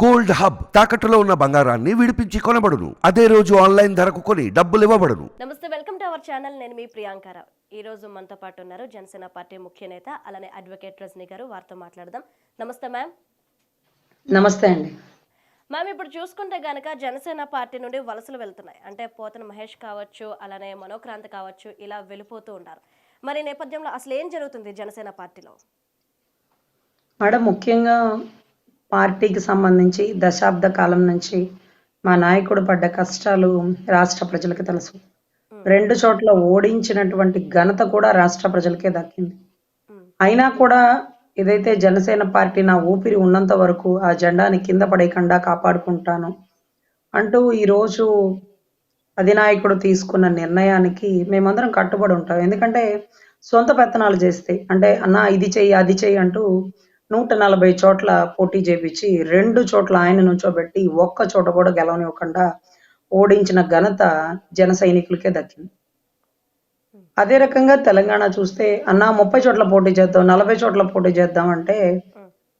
Gold hub తాకట్టులో ఉన్న బంగారాన్ని విడిపించి కొనబడును. అదే రోజు ఆన్లైన్ ధరకు కొని డబ్బులు ఇవ్వబడును. నమస్తే వెల్కమ్ టు అవర్ ఛానల్. నేను మీ ప్రియాంకారావు ఈ రోజు మనతో పాటు ఉన్నారు జనసేన పార్టీ ముఖ్య నేత అలానే అడ్వకేట్ రజనీ గారు. వారితో మాట్లాడదాం. నమస్తే మ్యామ్. నమస్తే అండి. మ్యామ్ ఇప్పుడు చూసుకుంటే గనక జనసేన పార్టీ నుండి వలసలు వెళ్తున్నాయి. అంటే పోతన మహేష్ కావచ్చు అలానే మనోక్రాంతి కావచ్చు ఇలా వెళ్ళిపోతూ ఉన్నారు. మరి ఈ నేపథ్యంలో అసలు ఏం జరుగుతుంది జనసేన పార్టీలో? మేడం ముఖ్యంగా పార్టీకి సంబంధించి దశాబ్ద కాలం నుంచి మా నాయకుడు పడ్డ కష్టాలు రాష్ట్ర ప్రజలకు తెలుసు. రెండు చోట్ల ఓడించినటువంటి ఘనత కూడా రాష్ట్ర ప్రజలకే దక్కింది. అయినా కూడా ఏదైతే జనసేన పార్టీ నా ఊపిరి ఉన్నంత వరకు ఆ జెండాని కింద పడేయకుండా కాపాడుకుంటాను అంటూ ఈరోజు అధినాయకుడు తీసుకున్న నిర్ణయానికి మేమందరం కట్టుబడి ఉంటాం. ఎందుకంటే సొంత పెత్తనాలు చేస్తే అంటే అన్న ఇది చెయ్యి అది చెయ్యి అంటూ నూట నలభై చోట్ల పోటీ చేపించి రెండు చోట్ల ఆయన నుంచోబెట్టి ఒక్క చోట కూడా గెలవనివ్వకుండా ఓడించిన ఘనత జన సైనికులకే దక్కింది. అదే రకంగా తెలంగాణ చూస్తే అన్న ముప్పై చోట్ల పోటీ చేద్దాం నలభై చోట్ల పోటీ చేద్దాం అంటే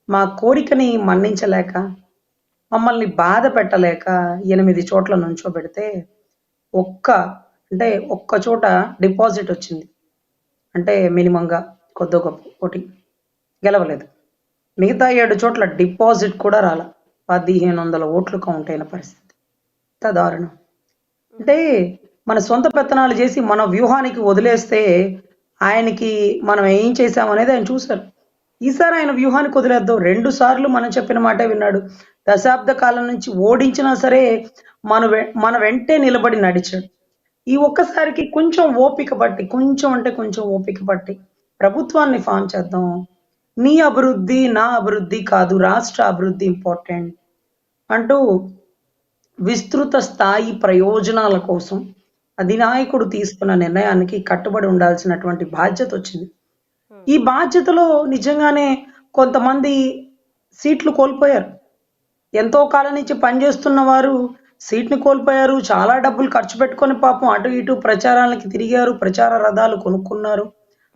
మా కోరికని మన్నించలేక మమ్మల్ని బాధ పెట్టలేక ఎనిమిది చోట్ల నుంచోబెడితే ఒక్క అంటే ఒక్క చోట డిపాజిట్ వచ్చింది. అంటే మినిమంగా కొద్ది గొప్ప ఒకటి గెలవలేదు. మిగతా ఏడు చోట్ల డిపాజిట్ కూడా రాల. పదిహేను వందల ఓట్లు కౌంట్ అయిన పరిస్థితి. ఎంత దారుణం. అంటే మన సొంత పెత్తనాలు చేసి మన వ్యూహానికి వదిలేస్తే ఆయనకి మనం ఏం చేశామనేది ఆయన చూశారు. ఈసారి ఆయన వ్యూహానికి వదిలేద్దాం. రెండు సార్లు మనం చెప్పిన మాటే విన్నాడు. దశాబ్ద కాలం నుంచి ఓడించినా సరే మన వె- మన వెంటే నిలబడి నడిచాడు. ఈ ఒక్కసారికి కొంచెం ఓపిక పట్టి కొంచెం అంటే కొంచెం ఓపిక పట్టి ప్రభుత్వాన్ని ఫామ్ చేద్దాం. నీ అభివృద్ధి నా అభివృద్ధి కాదు రాష్ట్ర అభివృద్ధి ఇంపార్టెంట్ అంటూ విస్తృత స్థాయి ప్రయోజనాల కోసం అధినాయకుడు తీసుకున్న నిర్ణయానికి కట్టుబడి ఉండాల్సినటువంటి బాధ్యత వచ్చింది. ఈ బాధ్యతలో నిజంగానే కొంతమంది సీట్లు కోల్పోయారు. ఎంతో కాలం నుంచి పనిచేస్తున్న వారు సీట్ని కోల్పోయారు చాలా డబ్బులు ఖర్చు పెట్టుకొని పాపం అటు ఇటు ప్రచారాలకి తిరిగారు ప్రచార రథాలు కొనుక్కున్నారు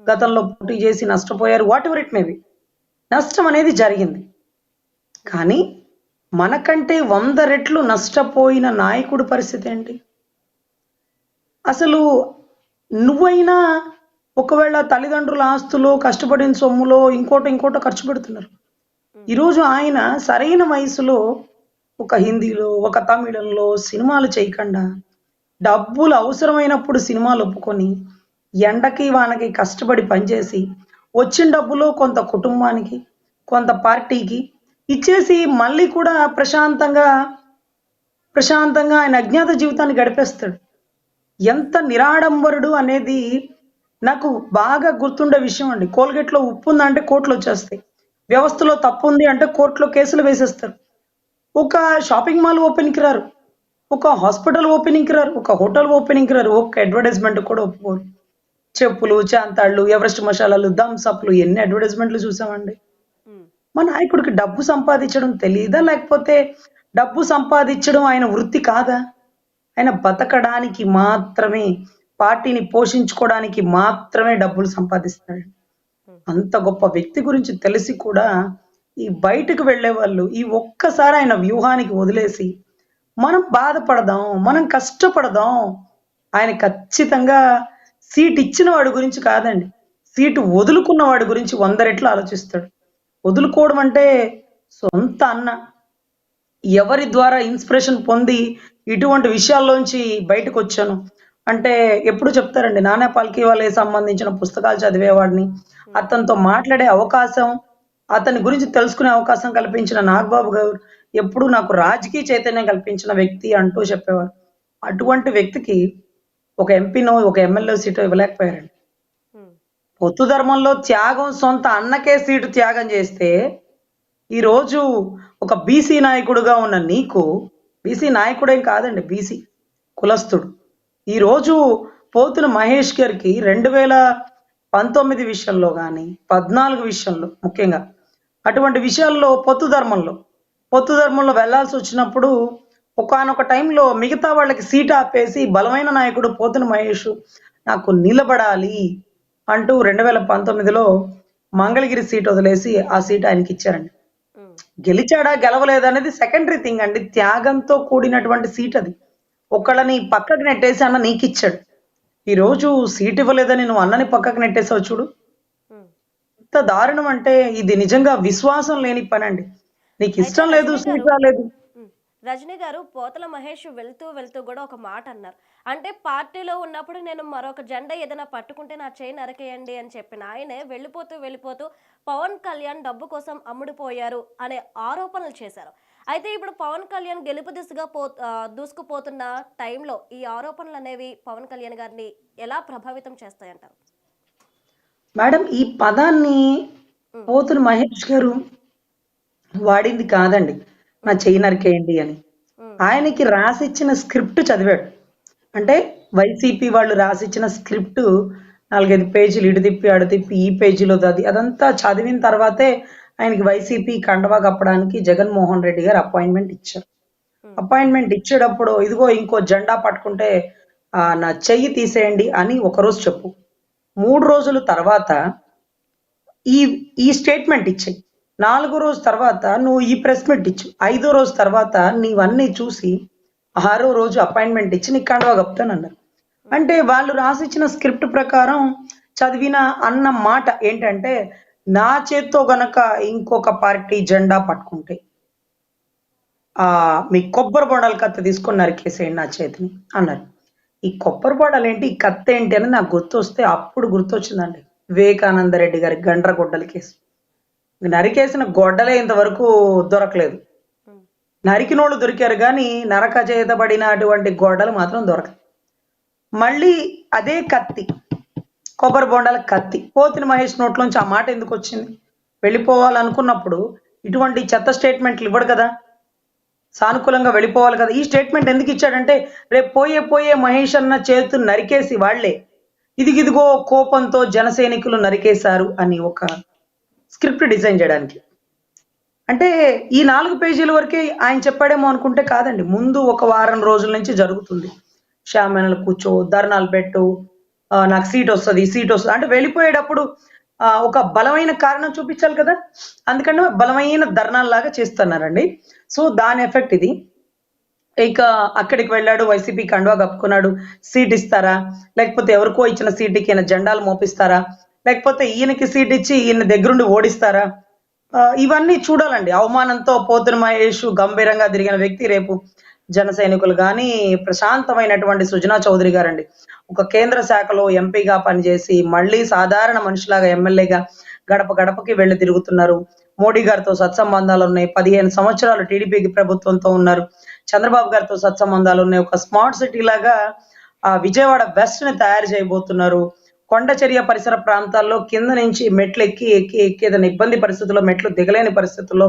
గతంలో పోటీ చేసి నష్టపోయారు వాట్ ఎవర్ ఇట్ మేబీ నష్టం అనేది జరిగింది. కానీ మనకంటే వంద రెట్లు నష్టపోయిన నాయకుడి పరిస్థితి ఏంటి? అసలు నువ్వైనా ఒకవేళ తల్లిదండ్రుల ఆస్తులు కష్టపడిన సొమ్ములో ఇంకోటి ఇంకోటి ఖర్చు పెడుతున్నారు. ఈరోజు ఆయన సరైన వయసులో ఒక హిందీలో ఒక తమిళంలో సినిమాలు చేయకుండా డబ్బులు అవసరమైనప్పుడు సినిమాలు ఒప్పుకొని ఎండకి వానకి కష్టపడి పనిచేసి వచ్చిన డబ్బులో కొంత కుటుంబానికి కొంత పార్టీకి ఇచ్చేసి మళ్ళీ కూడా ప్రశాంతంగా ప్రశాంతంగా ఆయన అజ్ఞాత జీవితాన్ని గడిపేస్తాడు. ఎంత నిరాడంబరుడు అనేది నాకు బాగా గుర్తుండే విషయం అండి. కోల్గేట్లో ఉప్పు ఉందంటే కోర్టులు వచ్చేస్తాయి. వ్యవస్థలో తప్పు ఉంది అంటే కోర్టులో కేసులు వేసేస్తారు. ఒక షాపింగ్ మాల్ ఓపెన్కి రారు. ఒక హాస్పిటల్ ఓపెనింగ్కి రారు. ఒక హోటల్ ఓపెనింగ్కి రారు. ఒక అడ్వర్టైజ్మెంట్ కూడా ఒప్పుకోరు. చెప్పులు చాంతాళ్ళు ఎవరెస్ట్ మసాలాలు థమ్స్ అప్లు ఎన్ని అడ్వర్టైజ్మెంట్లు చూసామండి. మా నాయకుడికి డబ్బు సంపాదించడం తెలియదా లేకపోతే డబ్బు సంపాదించడం ఆయన వృత్తి కాదా? ఆయన బతకడానికి మాత్రమే పార్టీని పోషించుకోవడానికి మాత్రమే డబ్బులు సంపాదిస్తాడు అంత గొప్ప వ్యక్తి గురించి తెలిసి కూడా ఈ బయటకు వెళ్ళే వాళ్ళు ఈ ఒక్కసారి ఆయన వ్యూహానికి వదిలేసి మనం బాధపడదాం మనం కష్టపడదాం ఆయన ఖచ్చితంగా సీట్ ఇచ్చిన వాడి గురించి కాదండి. సీటు వదులుకున్న వాడి గురించి వంద రెట్లు ఆలోచిస్తాడు. వదులుకోవడం అంటే సొంత అన్న. ఎవరి ద్వారా ఇన్స్పిరేషన్ పొంది ఇటువంటి విషయాల్లోంచి బయటకు వచ్చాను అంటే ఎప్పుడు చెప్తారండి నానా పాల్కి వాళ్ళకి సంబంధించిన పుస్తకాలు చదివేవాడిని. అతనితో మాట్లాడే అవకాశం అతని గురించి తెలుసుకునే అవకాశం కల్పించిన నాగబాబు గారు ఎప్పుడు నాకు రాజకీయ చైతన్యం కల్పించిన వ్యక్తి అంటూ చెప్పేవారు. అటువంటి వ్యక్తికి ఒక ఎంపీనో ఒక ఎమ్మెల్యే సీటో ఇవ్వలేకపోయారండి. పొత్తు ధర్మంలో త్యాగం సొంత అన్నకే సీటు త్యాగం చేస్తే ఈరోజు ఒక బీసీ నాయకుడుగా ఉన్న నీకు బీసీ నాయకుడేం కాదండి బీసీ కులస్థుడు ఈరోజు పోతున్న మహేష్ గారికి రెండు వేల పంతొమ్మిది విషయంలో కానీ పద్నాలుగు విషయంలో ముఖ్యంగా అటువంటి విషయాల్లో పొత్తు ధర్మంలో పొత్తు ధర్మంలో వెళ్ళాల్సి వచ్చినప్పుడు ఒకానొక టైంలో మిగతా వాళ్ళకి సీట్ ఆపేసి బలమైన నాయకుడు పోతున్న మహేష్ నాకు నిలబడాలి అంటూ రెండు వేల పంతొమ్మిదిలో మంగళగిరి సీట్ వదిలేసి ఆ సీట్ ఆయనకి ఇచ్చారండి. గెలిచాడా గెలవలేదా అనేది సెకండరీ థింగ్ అండి త్యాగంతో కూడినటువంటి సీట్ అది ఒకళ్ళని పక్కకు నెట్టేసి అన్న నీకు ఇచ్చాడు ఈ రోజు సీట్ ఇవ్వలేదని నువ్వు అన్నని పక్కకు నెట్టేసావు చూడు. ఎంత దారుణం అంటే ఇది నిజంగా విశ్వాసం లేని పని అండి నీకు ఇష్టం లేదు సీట్ రాలేదు. రజనీ గారు పోతల మహేష్ వెళ్తూ వెళ్తూ కూడా ఒక మాట అన్నారు. అంటే పార్టీలో ఉన్నప్పుడు నేను మరొక జెండా ఏదైనా పట్టుకుంటే నా చేయి నరకేయండి అని చెప్పిన ఆయనే వెళ్ళిపోతూ వెళ్ళిపోతూ పవన్ కళ్యాణ్ డబ్బు కోసం అమ్ముడుపోయారు అనే ఆరోపణలు చేశారు. అయితే ఇప్పుడు పవన్ కళ్యాణ్ గెలుపు దిశగా పో దూసుకుపోతున్న టైంలో ఈ ఆరోపణలు అనేవి పవన్ కళ్యాణ్ గారిని ఎలా ప్రభావితం చేస్తాయంటారు? మేడం ఈ పదాన్ని పోతులు మహేష్ గారు వాడింది కాదండి. నా చెయ్యి నరికేయండి అని. ఆయనకి రాసిచ్చిన స్క్రిప్ట్ చదివాడు. అంటే వైసీపీ వాళ్ళు రాసిచ్చిన స్క్రిప్ట్ నాలుగైదు పేజీలు ఇటు తిప్పి అడు తిప్పి ఈ పేజీలో అది అదంతా చదివిన తర్వాతే ఆయనకి వైసీపీ కండవా కప్పడానికి జగన్మోహన్ రెడ్డి గారు అపాయింట్మెంట్ ఇచ్చారు. అపాయింట్మెంట్ ఇచ్చేటప్పుడు ఇదిగో ఇంకో జెండా పట్టుకుంటే నా చెయ్యి తీసేయండి అని ఒకరోజు చెప్పు. మూడు రోజుల తర్వాత ఈ ఈ స్టేట్మెంట్ ఇచ్చేయి. నాలుగో రోజు తర్వాత నువ్వు ఈ ప్రెస్ మీట్ ఇచ్చు ఐదో రోజు తర్వాత నీవన్నీ చూసి ఆరో రోజు అపాయింట్మెంట్ ఇచ్చి నీకు కండవా కప్తానన్నారు అంటే వాళ్ళు రాసిచ్చిన స్క్రిప్ట్ ప్రకారం చదివిన అన్న మాట ఏంటంటే నా చేత్తో గనక ఇంకొక పార్టీ జెండా పట్టుకుంటే ఆ మీ కొబ్బరి బొండాలు కత్తి తీసుకొని నరికేసేయండి నా చేతిని అన్నారు. ఈ కొబ్బరి బొండాలు ఏంటి? ఈ కత్తి ఏంటి అని నాకు గుర్తొస్తే అప్పుడు గుర్తొచ్చిందండి. వివేకానంద రెడ్డి గారి గండ్రగొడ్డల కేసు. నరికేసిన గొడ్డలే ఇంతవరకు దొరకలేదు. నరికినోళ్ళు దొరికారు కానీ నరక చేతబడిన అటువంటి గొడ్డలు మాత్రం దొరకదు మళ్ళీ అదే కత్తి కొబ్బరి బొండాల కత్తి. పోతిన మహేష్ నోట్లోంచి ఆ మాట ఎందుకు వచ్చింది? వెళ్ళిపోవాలనుకున్నప్పుడు ఇటువంటి చెత్త స్టేట్మెంట్లు ఇవ్వడు కదా? సానుకూలంగా వెళ్ళిపోవాలి కదా? ఈ స్టేట్మెంట్ ఎందుకు ఇచ్చాడంటే రేపు పోయే పోయే మహేష్ అన్న చేతు నరికేసి వాళ్ళే. ఇదిగిదిగో కోపంతో జన సైనికులు నరికేశారు అని ఒక స్క్రిప్ట్ డిజైన్ చేయడానికి. అంటే ఈ నాలుగు పేజీల వరకే ఆయన చెప్పాడేమో అనుకుంటే కాదండి. ముందు ఒక వారం రోజుల నుంచి జరుగుతుంది. షామెనలు కూర్చో ధర్నాలు పెట్టు నాకు సీట్ వస్తుంది సీట్ వస్తుంది. అంటే వెళ్ళిపోయేటప్పుడు ఒక బలమైన కారణం చూపించాలి కదా? అందుకని బలమైన ధర్నాల్లాగా చేస్తున్నారండి. సో దాని ఎఫెక్ట్ ఇది. ఇక అక్కడికి వెళ్ళాడు వైసీపీ కండువా కప్పుకున్నాడు. సీట్ ఇస్తారా? లేకపోతే ఎవరికో ఇచ్చిన సీటుకి ఈయన జెండాలు మోపిస్తారా? లేకపోతే ఈయనకి సీట్ ఇచ్చి ఈయన దగ్గరుండి ఓడిస్తారా? ఆ, ఇవన్నీ చూడాలండి. అవమానంతో పోతున్న మహేష్ గంభీరంగా తిరిగిన వ్యక్తి రేపు జన సైనికులు. కానీ ప్రశాంతమైనటువంటి సుజనా చౌదరి గారండి. ఒక కేంద్ర శాఖలో ఎంపీగా పనిచేసి మళ్ళీ సాధారణ మనిషిలాగా ఎమ్మెల్యేగా గడప గడపకి వెళ్ళి తిరుగుతున్నారు. మోడీ గారితో సత్సంబంధాలు ఉన్నాయి. పదిహేను సంవత్సరాలు టీడీపీకి ప్రభుత్వంతో ఉన్నారు. చంద్రబాబు గారితో సత్సంబంధాలు ఉన్నాయి. ఒక స్మార్ట్ సిటీ లాగా ఆ విజయవాడ వెస్ట్ని తయారు చేయబోతున్నారు. కొండచర్య పరిసర ప్రాంతాల్లో కింద నుంచి మెట్లు ఎక్కి ఎక్కి ఎక్కి ఏదైనా ఇబ్బంది పరిస్థితుల్లో మెట్లు దిగలేని పరిస్థితుల్లో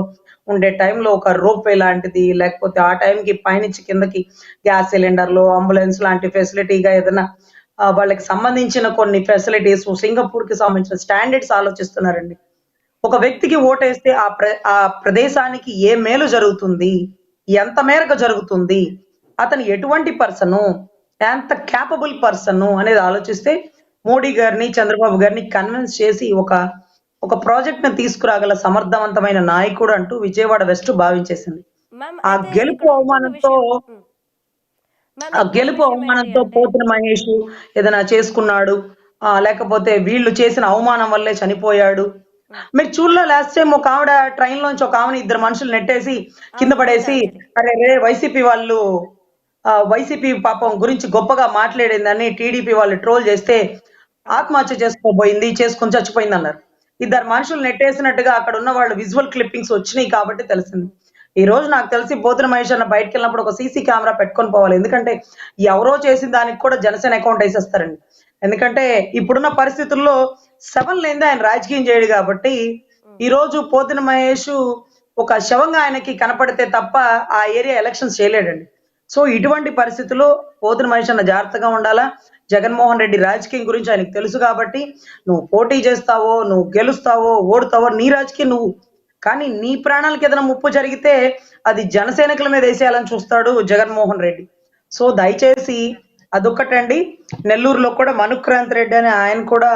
ఉండే టైంలో ఒక రోప్ లాంటిది లేకపోతే ఆ టైంకి పైనుంచి కిందకి గ్యాస్ సిలిండర్లు అంబులెన్స్ లాంటి ఫెసిలిటీగా ఏదైనా వాళ్ళకి సంబంధించిన కొన్ని ఫెసిలిటీస్ సింగపూర్కి సంబంధించిన స్టాండర్డ్స్ ఆలోచిస్తున్నారండి. ఒక వ్యక్తికి ఓటేస్తే ఆ ప్ర ఆ ప్రదేశానికి ఏ మేలు జరుగుతుంది ఎంత మేరకు జరుగుతుంది అతను ఎటువంటి పర్సను ఎంత క్యాపబుల్ పర్సన్ అనేది ఆలోచిస్తే మోడీ గారిని చంద్రబాబు గారిని కన్విన్స్ చేసి ఒక ఒక ప్రాజెక్ట్ని తీసుకురాగల సమర్థవంతమైన నాయకుడు అంటూ విజయవాడ వెస్ట్ భావించేసింది. ఆ గెలుపు అవమానంతో ఆ గెలుపు అవమానంతో పోతున్న మహేష్ ఏదైనా చేసుకున్నాడు ఆ లేకపోతే వీళ్ళు చేసిన అవమానం వల్లే చనిపోయాడు. మీరు చూడలే లాస్ట్ టైం ఒక ఆవిడ ట్రైన్ లోంచి ఒక ఆమెను ఇద్దరు మనుషులు నెట్టేసి కింద పడేసి అరే రే వైసీపీ వాళ్ళు వైసీపీ పాపం గురించి గొప్పగా మాట్లాడిందని టీడీపీ వాళ్ళు ట్రోల్ చేస్తే ఆత్మహత్య చేసుకోబోయింది చేసుకొని చచ్చిపోయింది అన్నారు ఇద్దరు మనుషులు నెట్టేసినట్టుగా అక్కడ ఉన్న వాళ్ళు విజువల్ క్లిప్పింగ్స్ వచ్చినాయి కాబట్టి తెలిసింది. ఈ రోజు నాకు తెలిసి పోతున్న మహేష్ అన్న బయటకు వెళ్ళినప్పుడు ఒక సీసీ కెమెరా పెట్టుకొని పోవాలి. ఎందుకంటే ఎవరో చేసిన దానికి కూడా జనసేన అకౌంట్ వేసేస్తారండి. ఎందుకంటే ఇప్పుడున్న పరిస్థితుల్లో సెవెన్ లేనిదే ఆయన రాజకీయం చేయడు కాబట్టి ఈ రోజు పోతున్న మహేష్ ఒక శవంగా ఆయనకి కనపడితే తప్ప ఆ ఏరియా ఎలక్షన్స్ చేయలేడండి. సో ఇటువంటి పరిస్థితుల్లో పోతున్న మహేష్ అన్న జాగ్రత్తగా ఉండాలా? జగన్మోహన్ రెడ్డి రాజకీయం గురించి ఆయనకు తెలుసు కాబట్టి నువ్వు పోటీ చేస్తావో నువ్వు గెలుస్తావో ఓడుతావో నీ రాజకీయం నువ్వు. కానీ నీ ప్రాణాలకు ఏదైనా ముప్పు జరిగితే అది జనసైనికుల మీద వేసేయాలని చూస్తాడు జగన్మోహన్ రెడ్డి. సో దయచేసి అదొక్కటండి. నెల్లూరులో కూడా మనుక్రాంత్ రెడ్డి అని ఆయన కూడా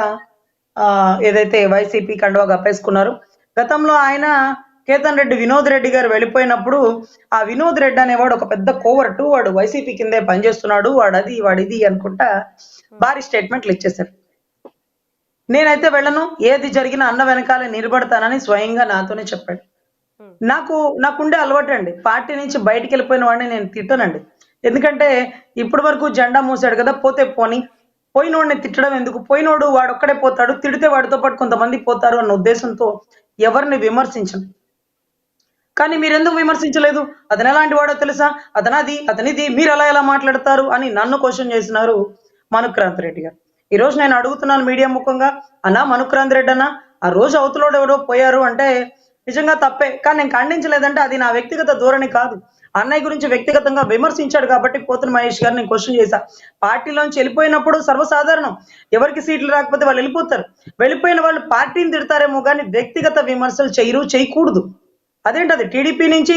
ఏదైతే వైసీపీ కండువా కప్పేసుకున్నారు గతంలో ఆయన కేతన్ రెడ్డి వినోద్ రెడ్డి గారు వెళ్ళిపోయినప్పుడు ఆ వినోద్ రెడ్డి అనేవాడు ఒక పెద్ద కోవర్టు వాడు వైసీపీ కిందే పనిచేస్తున్నాడు వాడు అది వాడు ఇది అనుకుంటా భారీ స్టేట్మెంట్లు ఇచ్చేశారు. నేనైతే వెళ్ళను ఏది జరిగినా అన్న వెనకాలే నిలబడతానని స్వయంగా నాతోనే చెప్పాడు. నాకు నాకుండే అలవాటు అండి పార్టీ నుంచి బయటికి వెళ్ళిపోయిన వాడిని నేను తిట్టనండి. ఎందుకంటే ఇప్పటి వరకు జెండా మూసాడు కదా పోతే పోని. పోయినోడిని తిట్టడం ఎందుకు? పోయినోడు వాడు ఒక్కడే పోతాడు తిడితే వాడితో పాటు కొంతమంది పోతారు అన్న ఉద్దేశంతో ఎవరిని విమర్శించను. కానీ మీరెందుకు విమర్శించలేదు? అతను ఎలాంటి వాడో తెలుసా? అతనది అతనిది మీరు ఎలా ఎలా మాట్లాడతారు అని నన్ను క్వశ్చన్ చేసినారు మనుక్రాంత్ రెడ్డి గారు. ఈ రోజు నేను అడుగుతున్నాను మీడియా ముఖంగా అన్నా మనుక్రాంత్ రెడ్డి అన్న ఆ రోజు అవతలోడు ఎవరో పోయారు అంటే నిజంగా తప్పే. కానీ నేను ఖండించలేదంటే అది నా వ్యక్తిగత ధోరణి కాదు. అన్నయ్య గురించి వ్యక్తిగతంగా విమర్శించాడు కాబట్టి పోతున్న మహేష్ గారిని నేను క్వశ్చన్ చేశా. పార్టీలోంచి వెళ్ళిపోయినప్పుడు సర్వసాధారణం. ఎవరికి సీట్లు రాకపోతే వాళ్ళు వెళ్ళిపోతారు. వెళ్ళిపోయిన వాళ్ళు పార్టీని తిడతారేమో కానీ వ్యక్తిగత విమర్శలు చేయరు చేయకూడదు. అదేంటి అది టీడీపీ నుంచి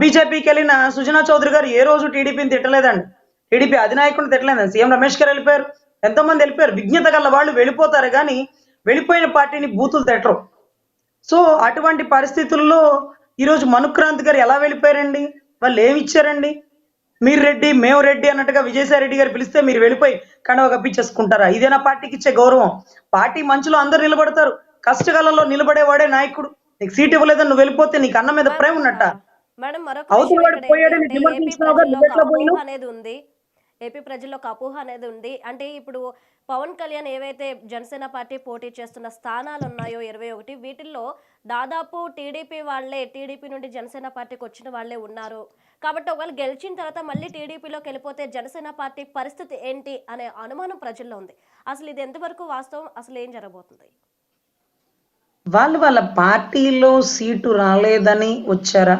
బీజేపీకి వెళ్ళిన సుజనా చౌదరి గారు ఏ రోజు టీడీపీని తిట్టలేదండి. టీడీపీ అధినాయకుడిని తిట్టలేదండి. సీఎం రమేష్ గారు వెళ్ళిపోయారు. ఎంతో మంది వెళ్ళిపోయారు. విజ్ఞత గల వాళ్ళు వెళ్ళిపోతారు కానీ వెళ్ళిపోయిన పార్టీని బూతులు తిట్టరు. సో అటువంటి పరిస్థితుల్లో ఈరోజు మనుక్రాంత్ గారు ఎలా వెళ్ళిపోయారండి? వాళ్ళు ఏమి ఇచ్చారండి? మీరు రెడ్డి మేము రెడ్డి అన్నట్టుగా విజయసాయి రెడ్డి గారు పిలిస్తే మీరు వెళ్ళిపోయి కండవ కప్పించేసుకుంటారా? ఇదేనా పార్టీకి ఇచ్చే గౌరవం? పార్టీ మంచులో అందరు నిలబడతారు. కష్టకాలంలో నిలబడేవాడే నాయకుడు. నీకు సీట్ ఇవ్వలేదని నువ్వు వెళ్ళిపోతే నీకు అన్న మీద ప్రేమ ఉన్నట్ట? మేడం మరొక విషయం వాడు పోయాడని నువ్వు అనేది ఉంది. ఏపీ ప్రజల్లో ఒక అపోహ అనేది ఉంది. అంటే ఇప్పుడు పవన్ కళ్యాణ్ ఏవైతే జనసేన పార్టీ పోటీ చేస్తున్న స్థానాలు ఉన్నాయో ఇరవై ఒకటి వీటిల్లో దాదాపు టీడీపీ వాళ్ళే టీడీపీ నుండి జనసేన పార్టీకి వచ్చిన వాళ్ళే ఉన్నారు. కాబట్టి ఒకవేళ గెలిచిన తర్వాత మళ్ళీ టీడీపీలోకి వెళ్ళిపోతే జనసేన పార్టీ పరిస్థితి ఏంటి అనే అనుమానం ప్రజల్లో ఉంది. అసలు ఇది ఎంతవరకు వాస్తవం? అసలు ఏం జరగబోతుంది? వాళ్ళు వాళ్ళ పార్టీలో సీటు రాలేదని వచ్చారా?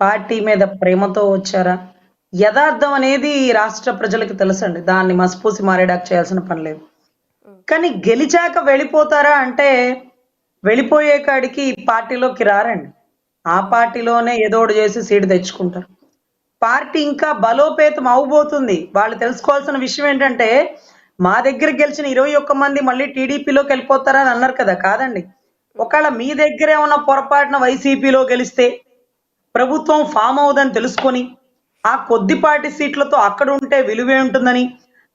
పార్టీ మీద ప్రేమతో వచ్చారా? యథార్థం అనేది రాష్ట్ర ప్రజలకు తెలుసండి. దాన్ని మసిపూసి మారేడాకు చేయాల్సిన పని లేదు. కానీ గెలిచాక వెళ్ళిపోతారా అంటే వెళ్ళిపోయే కాడికి పార్టీలోకి రారండి. ఆ పార్టీలోనే ఏదో ఒకటి చేసి సీటు తెచ్చుకుంటారు. పార్టీ ఇంకా బలోపేతం అవబోతుంది. వాళ్ళు తెలుసుకోవాల్సిన విషయం ఏంటంటే మా దగ్గర గెలిచిన ఇరవై ఒక్క మంది మళ్ళీ టీడీపీలోకి వెళ్ళిపోతారా అని అన్నారు కదా. కాదండి. ఒకవేళ మీ దగ్గరే ఉన్న పొరపాటున వైసీపీలో గెలిస్తే ప్రభుత్వం ఫామ్ అవుదని తెలుసుకొని ఆ కొద్దిపాటి సీట్లతో అక్కడ ఉంటే విలువే ఉంటుందని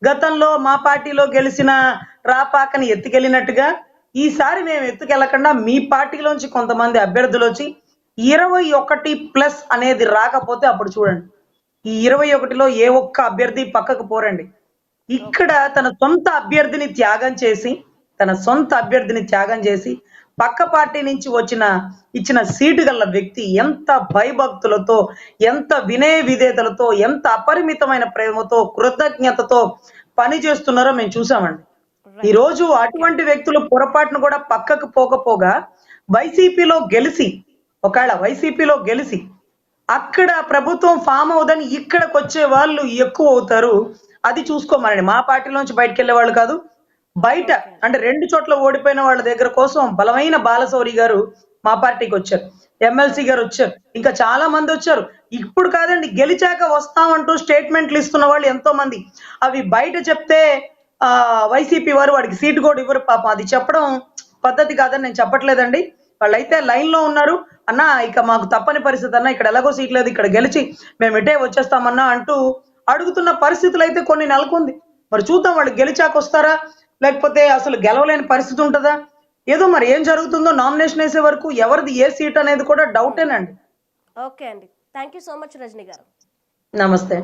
గతంలో మా పార్టీలో గెలిచిన రాపాకని ఎత్తుకెళ్ళినట్టుగా ఈసారి మేము ఎత్తుకెళ్ళకుండా మీ పార్టీలోంచి కొంతమంది అభ్యర్థులు వచ్చి ఇరవై ఒకటి ప్లస్ అనేది రాకపోతే అప్పుడు చూడండి. ఈ ఇరవై ఒకటిలో ఏ ఒక్క అభ్యర్థి పక్కకు పోరండి. ఇక్కడ తన సొంత అభ్యర్థిని త్యాగం చేసి తన సొంత అభ్యర్థిని త్యాగం చేసి పక్క పార్టీ నుంచి వచ్చిన ఇచ్చిన సీటు గల వ్యక్తి ఎంత భయభక్తులతో ఎంత వినయ విధేతలతో ఎంత అపరిమితమైన ప్రేమతో కృతజ్ఞతతో పని చేస్తున్నారో మేము చూసామండి ఈ రోజు అటువంటి వ్యక్తులు పొరపాటును కూడా పక్కకు పోకపోగా వైసీపీలో గెలిచి ఒకవేళ వైసీపీలో గెలిచి అక్కడ ప్రభుత్వం ఫామ్ అవుదని ఇక్కడికి వచ్చే వాళ్ళు ఎక్కువ అవుతారు. అది చూసుకోమనండి. మా పార్టీలోంచి బయటకు వెళ్ళే వాళ్ళు కాదు. బయట అంటే రెండు చోట్ల ఓడిపోయిన వాళ్ళ దగ్గర కోసం బలమైన బాలశౌరి గారు మా పార్టీకి వచ్చారు. ఎమ్మెల్సీ గారు వచ్చారు. ఇంకా చాలా మంది వచ్చారు. ఇప్పుడు కాదండి గెలిచాక వస్తామంటూ స్టేట్మెంట్లు ఇస్తున్న వాళ్ళు ఎంతో మంది. అవి బయట చెప్తే ఆ వైసీపీ వారు వాడికి సీటు కూడా ఇవ్వరు పాపం. అది చెప్పడం పద్ధతి కాదని నేను చెప్పట్లేదండి. వాళ్ళైతే లైన్లో ఉన్నారు. అన్న ఇక మాకు తప్పని పరిస్థితి అన్న ఇక్కడ ఎలాగో సీట్ లేదు ఇక్కడ గెలిచి మేము ఇటే వచ్చేస్తామన్నా అంటూ అడుగుతున్న పరిస్థితులు అయితే కొన్ని నెలకొంది. మరి చూద్దాం వాళ్ళు గెలిచాక వస్తారా? లేకపోతే అసలు గెలవలేని పరిస్థితి ఉంటుందా? ఏదో మరి ఏం జరుగుతుందో నామినేషన్ వేసే వరకు ఎవరిది ఏ సీట్ అనేది కూడా డౌటేనండి ఓకే అండి. Thank you so much Rajani గారు. నమస్తే.